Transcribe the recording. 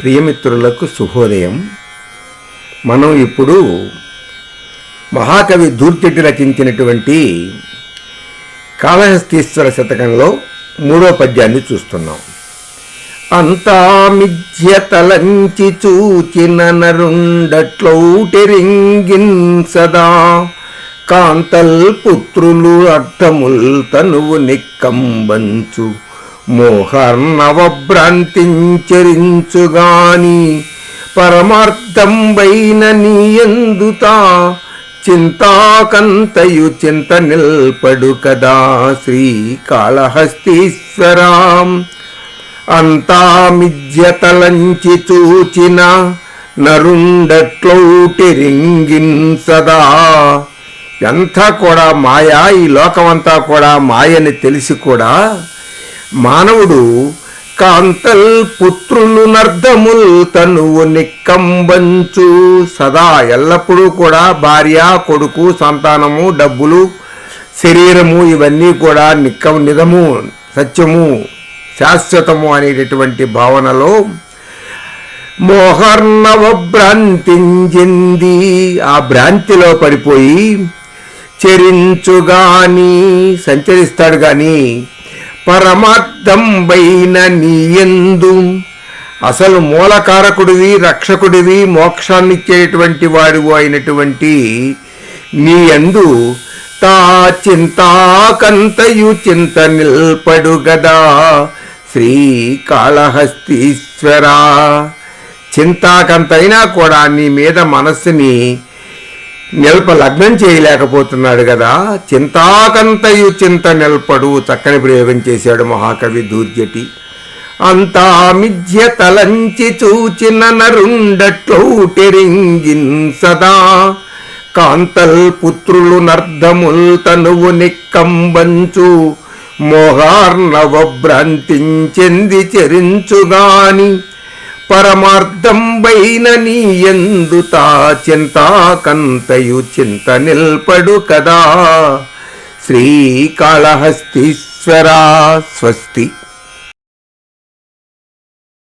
ప్రియమిత్రులకు శుభోదయం. మనం ఇప్పుడు మహాకవి దూర్తిటి రచించినటువంటి కాళహస్తీశ్వర శతకంలో మూడో పద్యాన్ని చూస్తున్నాం. అంతా మిథ్య తలంచి చూచిన నరుండట్లౌటెరింగిన్ సదా కాంతల్ పుత్రులు అర్థముల్ తనువు నిక్కంబంచు. మోహర్నవభ్రాంతించరించుగాని పరమార్థంబైన నీయందుతా చింతాకంతయు చింత నిల్పడు కదా శ్రీకాళహస్తీశ్వరాం. అంతా మిథ్యతలంచి చూచిన నరుండట్లౌటిరింగిన్ సదా. ఎంత కూడా మాయా? ఈ లోకమంతా కూడా మాయని తెలిసి కూడా మానవుడు కాంతల్ పుత్రులు నర్ధముల్ తనువు నిక్కంబంచు. సదా ఎల్లప్పుడూ కూడా భార్య కొడుకు సంతానము డబ్బులు శరీరము ఇవన్నీ కూడా నిక్కం నిజము సత్యము శాశ్వతము అనేటటువంటి భావనలో మోహర్ణవ భ్రాంతించింది ఆ భ్రాంతిలో పడిపోయి చెరించుగాని సంచరిస్తాడు కానీ పరమార్థం పరమార్థంబైన నీయందు. అసలు మూలకారకుడివి రక్షకుడివి మోక్షాన్నిచ్చేటువంటి వాడివు అయినటువంటి నీ యందు తా చింతాకంతయు చింత నిల్పడు గదా. శ్రీకాళహస్తీశ్వరా. చింతాకంతైనా కూడా నీ మీద మనస్సుని నిల్ప లగ్నం చేయలేకపోతున్నాడు కదా. చింతాకంతయు చింత నిల్పడు చక్కని ప్రయోగం చేశాడు మహాకవి దూర్జటి. అంతా మిథ్య తలంచి చూచిన నరుండట్లౌటిరింగిన్ సదా. కాంతల్ పుత్రులు నర్ధముల్ తనువు నిక్కంబంచు. మోహార్ణవ భ్రాంతించెంది చెరించుగాని. పరమార్థంబైన నీ ఎందు తా చింతాకంతయు చింత నిల్పడు కదా. శ్రీకాళహస్తీశ్వరా స్వస్తి.